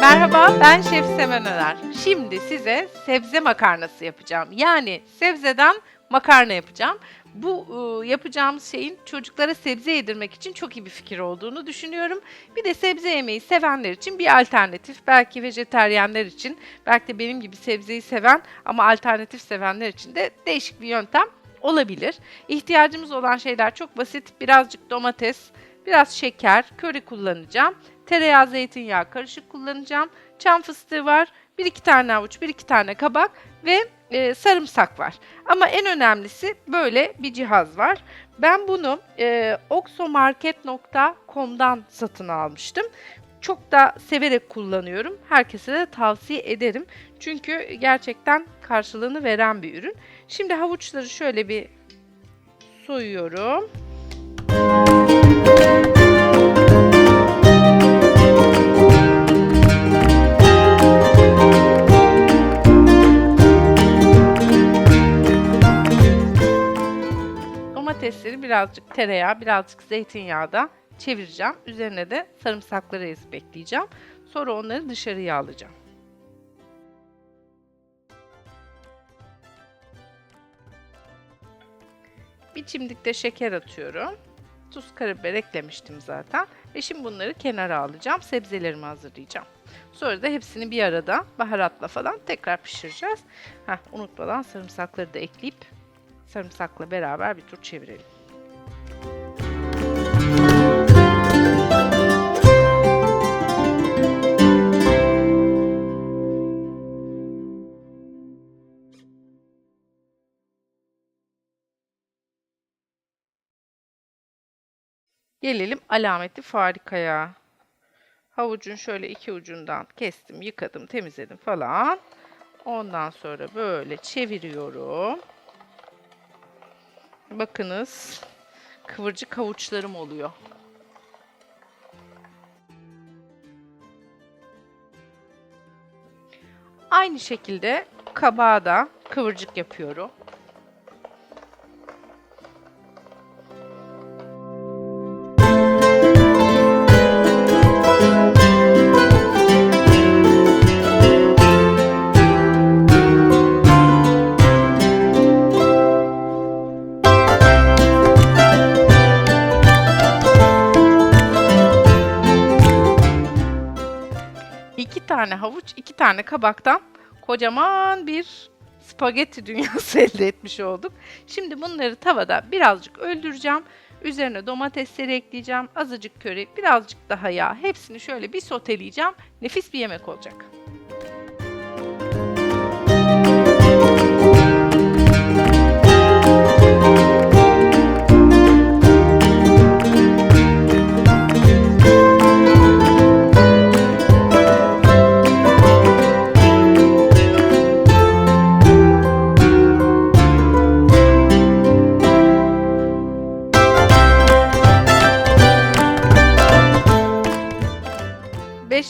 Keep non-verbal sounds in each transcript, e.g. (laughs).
Merhaba, ben Şef Semen Öner. Şimdi size sebze makarnası yapacağım. Yani sebzeden makarna yapacağım. Bu e, yapacağımız şeyin çocuklara sebze yedirmek için çok iyi bir fikir olduğunu düşünüyorum. Bir de sebze yemeyi sevenler için bir alternatif. Belki vejeteryenler için, belki de benim gibi sebzeyi seven ama alternatif sevenler için de değişik bir yöntem olabilir. İhtiyacımız olan şeyler çok basit. Birazcık domates, biraz şeker, köri kullanacağım. Tereyağı, zeytinyağı karışık kullanacağım. Çam fıstığı var. Bir iki tane avuç, bir iki tane kabak ve e, sarımsak var. Ama en önemlisi böyle bir cihaz var. Ben bunu e, oxomarket.com'dan satın almıştım. Çok da severek kullanıyorum. Herkese de tavsiye ederim. Çünkü gerçekten karşılığını veren bir ürün. Şimdi havuçları şöyle bir soyuyorum. Domatesleri birazcık tereyağı, birazcık zeytinyağda çevireceğim. Üzerine de sarımsakları ezip ekleyeceğim. Sonra onları dışarıya alacağım. Bir çimdik de şeker atıyorum. Tuz, karabiber eklemiştim zaten. Ve şimdi bunları kenara alacağım. Sebzelerimi hazırlayacağım. Sonra da hepsini bir arada baharatla falan tekrar pişireceğiz. Heh, unutmadan sarımsakları da ekleyip sarımsakla beraber bir tur çevirelim. Gelelim alameti farikaya. Havucun şöyle iki ucundan kestim, yıkadım, temizledim falan. Ondan sonra böyle çeviriyorum. Bakınız kıvırcık havuçlarım oluyor. Aynı şekilde kabağa da kıvırcık yapıyorum. Tane havuç, iki tane kabaktan kocaman bir spagetti dünyası (laughs) elde etmiş olduk. Şimdi bunları tavada birazcık öldüreceğim. Üzerine domatesleri ekleyeceğim. Azıcık köri, birazcık daha yağ. Hepsini şöyle bir soteleyeceğim. Nefis bir yemek olacak.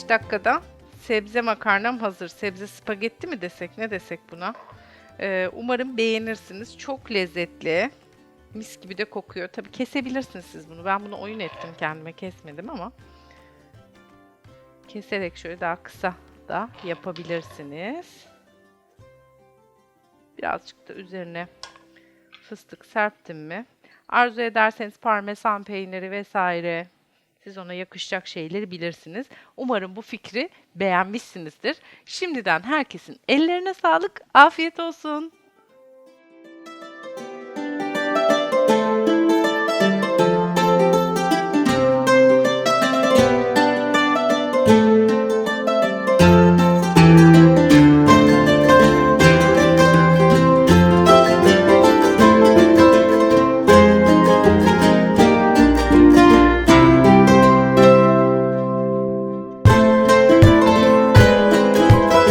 Beş dakikada sebze makarnam hazır. Sebze spagetti mi desek ne desek buna. Ee, umarım beğenirsiniz. Çok lezzetli. Mis gibi de kokuyor. Tabii kesebilirsiniz siz bunu. Ben bunu oyun ettim kendime kesmedim ama. Keserek şöyle daha kısa da yapabilirsiniz. Birazcık da üzerine fıstık serptim mi? Arzu ederseniz parmesan peyniri vesaire siz ona yakışacak şeyleri bilirsiniz. Umarım bu fikri beğenmişsinizdir. Şimdiden herkesin ellerine sağlık, afiyet olsun.